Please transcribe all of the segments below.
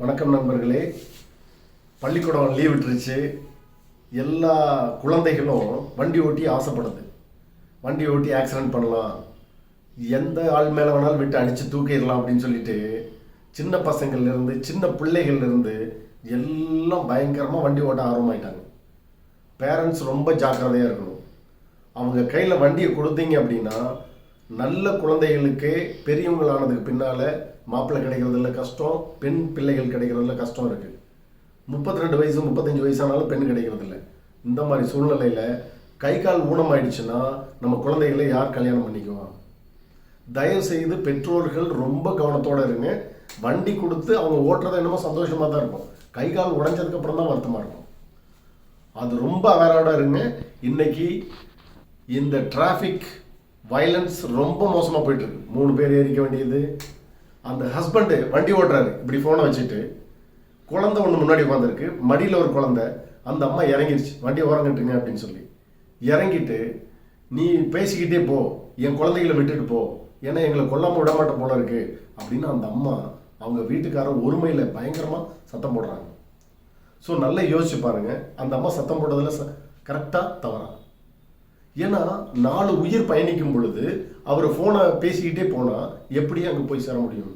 வணக்கம் நண்பர்களே. பள்ளிக்கூடம் லீவ் விட்டுருச்சு. எல்லா குழந்தைகளும் வண்டி ஓட்டி ஆசைப்படுது. வண்டி ஓட்டி ஆக்சிடென்ட் பண்ணலாம். எந்த ஆள் மேலே வேணாலும் விட்டு அடித்து தூக்கிடலாம் அப்படின்னு சொல்லிட்டு சின்ன பசங்கள்லேருந்து சின்ன பிள்ளைகள்லேருந்து எல்லாம் பயங்கரமாக வண்டி ஓட்ட ஆர்வமாயிட்டாங்க. பேரண்ட்ஸ் ரொம்ப ஜாக்கிரதையாக இருக்கணும். அவங்க கையில் வண்டியை கொடுத்தீங்க அப்படின்னா நல்ல குழந்தைகளுக்கு பெரியவங்களானதுக்கு பின்னால் மாப்பிள்ளை கிடைக்கிறதுல கஷ்டம் பெண் பிள்ளைகள் கிடைக்கிறதுல கஷ்டம் இருக்குது முப்பத்தி ரெண்டு வயசு முப்பத்தஞ்சு வயசானாலும் பெண் கிடைக்கிறதில்ல. இந்த மாதிரி சூழ்நிலையில் கை கால் ஊனமாயிடுச்சுன்னா நம்ம குழந்தைகளை யார் கல்யாணம் பண்ணிக்குவா? தயவு செய்து பெற்றோர்கள் ரொம்ப கவனத்தோடு இருங்க. வண்டி கொடுத்து அவங்க ஓட்டுறது என்னமோ சந்தோஷமாக தான் இருக்கும். கை கால் உடஞ்சதுக்கப்புறம் தான் வருத்தமாக இருக்கும். அது ரொம்ப அவேரோட இருங்க. இன்னைக்கு இந்த டிராஃபிக் வயலன்ஸ் ரொம்ப மோசமாக போயிட்டு இருக்கு மூணு பேர் எரிக்க வேண்டியது. அந்த ஹஸ்பண்டு வண்டி ஓட்டுறாரு. இப்படி ஃபோனை வச்சுட்டு குழந்தை ஒன்று முன்னாடி உட்காந்துருக்கு மடியில் ஒரு குழந்தை. அந்த அம்மா இறங்கிருச்சு. வண்டி ஓரங்கட்டுங்க அப்படின்னு சொல்லி. இறங்கிட்டு நீ பேசிக்கிட்டே போ. என் குழந்தைகளை விட்டுட்டு போ. ஏன்னா எங்களை கொல்லாம விட மாட்டேன் போல இருக்கு. அப்படின்னு அந்த அம்மா அவங்க வீட்டுக்காரர் ஒருமையில் பயங்கரமாக சத்தம் போடுறாங்க. ஸோ நல்லா யோசிச்சு பாருங்க. அந்த அம்மா சத்தம் போட்டதில் ச கரெக்டாக தவறா. ஏன்னா நாலு உயிர் பயணிக்கும் பொழுது அவர் ஃபோனை பேசிக்கிட்டே போனால் எப்படி அங்கே போய் சேர முடியும்?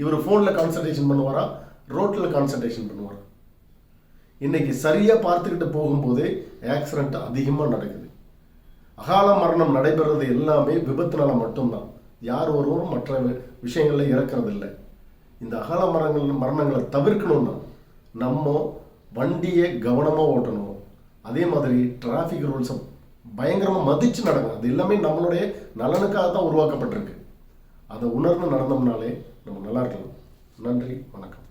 இவர் ஃபோனில் கான்சன்ட்ரேஷன் பண்ணுவாரா? ரோட்டில் கான்சன்ட்ரேஷன் பண்ணுவாரா? இன்னைக்கு சரியாக பார்த்துக்கிட்டு போகும்போதே ஆக்சிடெண்ட் அதிகமாக நடக்குது. அகால மரணம் நடைபெறது எல்லாமே விபத்துனால மட்டும்தான். யார் ஒருவரும் மற்ற விஷயங்களில் விஷயங்கள்ல இந்த அகால மரங்கள் மரணங்களை தவிர்க்கணும்னா நம்ம வண்டியை கவனமாக ஓட்டணும். அதே மாதிரி டிராஃபிக் ரூல்ஸை பயங்கரமாக மதித்து நடக்கும். அது எல்லாமே நம்மளுடைய நலனுக்காக தான் உருவாக்கப்பட்டிருக்கு. அதை உணர்ந்து நடந்தோம்னாலே நம்ம நல்லா இருக்கலாம். நன்றி வணக்கம்.